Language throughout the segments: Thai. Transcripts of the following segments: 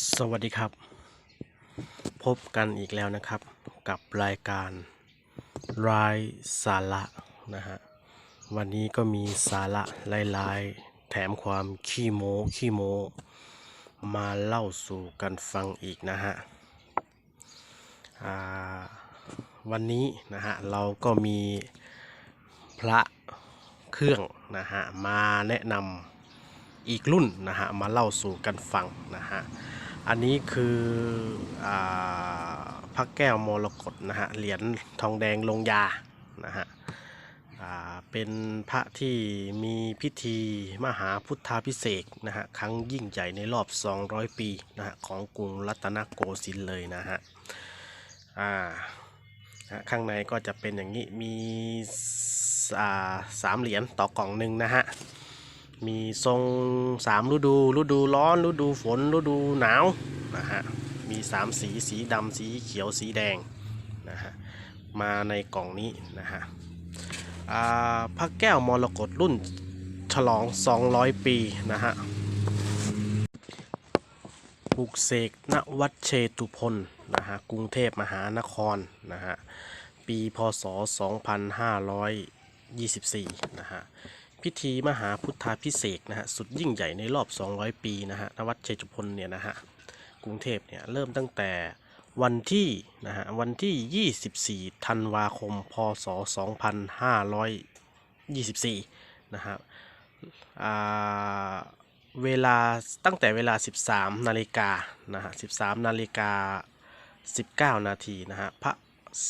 สวัสดีครับ พบกันอีกแล้วนะครับ กับรายการรายสาระนะฮะวันนี้ก็มีสาระหลายๆ แถมความขี้โม้ขี้โม้มาเล่าสู่กันฟังอีกนะฮะวันนี้นะฮะเราก็มีพระเครื่องนะฮะมาแนะนำอีกรุ่นนะฮะมาเล่าสู่กันฟังนะฮะ อันนี้คืออพระแก้วมรกตนะฮะ เหรียญทองแดงลงยา นะฮะเป็นพระที่มีพิธีมหาพุทธาพิเศษนะฮะ ครั้งยิ่งใหญ่ในรอบ 200 ปีนะฮะของกรุงรัตนโกสินทร์เลยนะฮะอ่าข้างในก็จะเป็นอย่างนี้มีสามเหรียญต่อกล่องหนึ่งนะฮะ มีทรงสามฤดูฤดูร้อนฤดูฝนฤดูหนาวนะฮะมีสามสีสีดำสีเขียวสีแดงนะฮะมาในกล่องนี้นะฮะอ่าพระแก้วมรกตรุ่นฉลอง 200 ปีนะฮะปลุกเสกณวัดเชตุพนนะฮะกรุงเทพมหานครนะฮะปีพศ 2524นะฮะ พิธีมหาพุทธาพิเศษนะฮะสุดยิ่งใหญ่ในรอบ 200 ปีนะฮะณวัดเชตุพนเนี่ยนะฮะกรุงเทพเนี่ยเริ่มตั้งแต่วันที่นะฮะวันที่ 24 ธันวาคม พศ 2524 นะฮะเวลาตั้งแต่เวลา 13 นาฬิกานะฮะ 13 นาฬิกา 19 นาทีนะฮะ พระ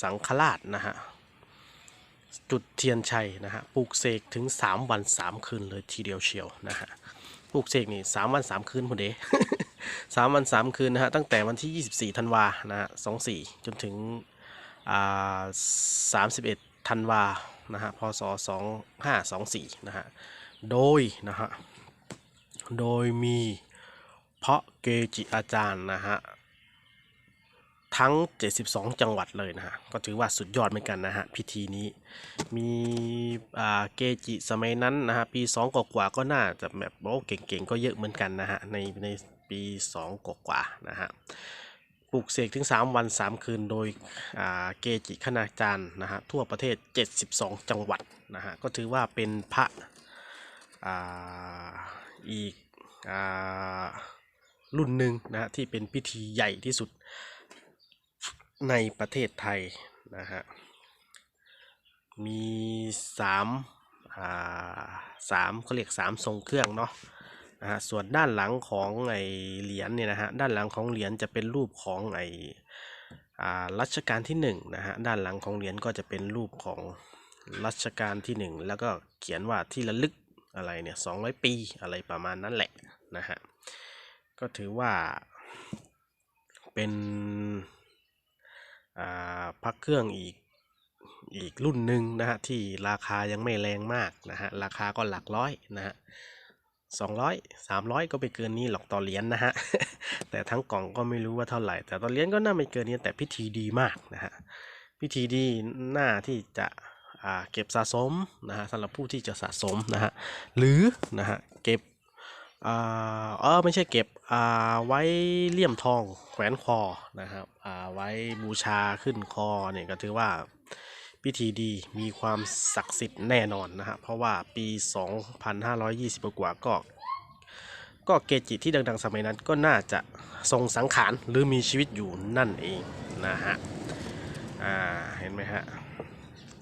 สังฆราชนะฮะ จุดเทียนชัยนะฮะปลูกเสกถึง 3 วัน 3 คืนเลยทีเดียวเชียวนะฮะปลูกเสกนี่3วัน3คืนพอดีสามวัน3คืนนะฮะตั้งแต่วันที่24ธันวานะฮะ24จนถึงอ่า31ธันวานะฮะพศ2524นะฮะโดยนะฮะโดยมีเพาะเกจิอาจารย์นะฮะ ทั้ง 72 จังหวัดเลยนะฮะ ก็ถือว่าสุดยอดเหมือนกันนะฮะ พิธีนี้ มีเกจิสมัยนั้นนะฮะ ปี 2กว่าๆก็น่าจะแบบโอ้เก่งๆ ก็เยอะเหมือนกันนะฮะ ในในปี 2กว่าๆนะฮะ ปลูกเสกถึง 3 วัน 3 คืนโดยเกจิคณาจารย์นะฮะ ทั่วประเทศ 72 จังหวัดนะฮะ ก็ถือว่าเป็นพระอ,อีกอารุ่นหนึ่งนะฮะที่เป็นพิธีใหญ่ที่สุด ในประเทศไทยนะฮะมีสามอ่าสามเขาเรียกสามทรงเครื่องเนาะนะฮะส่วนด้านหลังของไอเหรียญเนี่ยนะฮะด้านหลังของเหรียญจะเป็นรูปของไออ่ารัชกาลที่หนึ่งนะฮะด้านหลังของเหรียญก็จะเป็นรูปของรัชกาลที่หนึ่งแล้วก็เขียนว่าที่ระลึกอะไรเนี่ยสองร้อยปีอะไรประมาณนั้นแหละนะฮะก็ถือว่าเป็น พักเครื่องอีกอีกรุ่นหนึ่งนะฮะที่ราคายังไม่แรงมากนะฮะราคาก็หลักร้อยนะฮะสองร้อยสามร้อยก็ไปเกินนี้หรอกต่อเหรียญนะฮะแต่ทั้งกล่องก็ไม่รู้ว่าเท่าไหร่ แต่ต่อเหรียญก็น่าไม่เกินนี้แต่พิธีดีมากนะฮะพิธีดีหน่าที่จะเก็บสะสมนะฮะสำหรับผู้ที่จะสะสมนะฮะหรือนะฮะเก็บอ่าเออไม่ใช่เก็บ ไว้เลี่ยมทองแขวนคอนะครับอ่าไว้บูชาขึ้นคอเนี่ยก็ถือว่าพิธีดีมีความศักดิ์สิทธิ์แน่นอนนะฮะเพราะว่าปี 2520 กว่าก็ ก็เกจิที่ดังๆ สมัยนั้นก็น่าจะทรงสังขารหรือมีชีวิตอยู่นั่นเองนะฮะอ่าเห็นไหมฮะ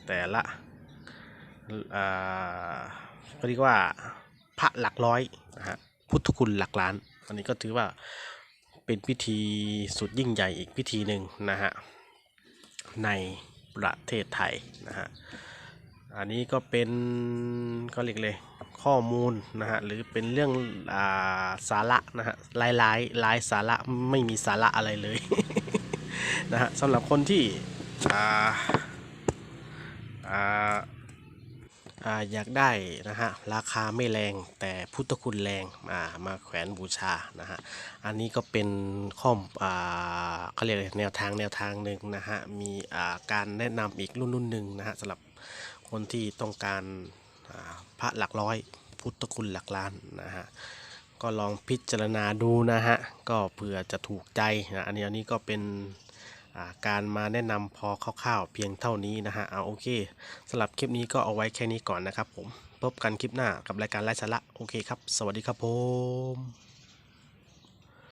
แต่ละอ่าก็เรียกว่าพระหลักร้อยนะฮะพุทธคุณหลักล้าน อันนี้ก็ถือว่าเป็นพิธีสุดยิ่งใหญ่อีกพิธีหนึ่งนะฮะในประเทศไทยนะฮะอันนี้ก็เป็นก็เรียกเลยข้อมูลนะฮะหรือเป็นเรื่องอ่าสาระนะฮะหลายหลายหลายสาระไม่มีสาระอะไรเลยนะฮะสำหรับคนที่อ่าอ่า อยากได้นะฮะราคาไม่แรงแต่พุทธคุณแรงอ่ามาแขวนบูชานะฮะอันนี้ก็เป็นข้อมอ่าเขาเรียกแนวทางแนวทางหนึ่งนะฮะมีอ่าการแนะนำอีกรุ่นรุ่นหนึ่งนะฮะสำหรับคนที่ต้องการพระหลักร้อย พุทธคุณหลักล้านนะฮะก็ลองพิจารณาดูนะฮะก็เผื่อจะถูกใจนะอันนี้อันนี้ก็เป็น การมาแนะนำพอคร่าวๆเพียงเท่านี้นะฮะเอาโอเคสำหรับคลิปนี้ก็เอาไว้แค่นี้ก่อนนะครับผมพบกันคลิปหน้ากับรายการไร้สาระโอเคครับ สวัสดีครับผม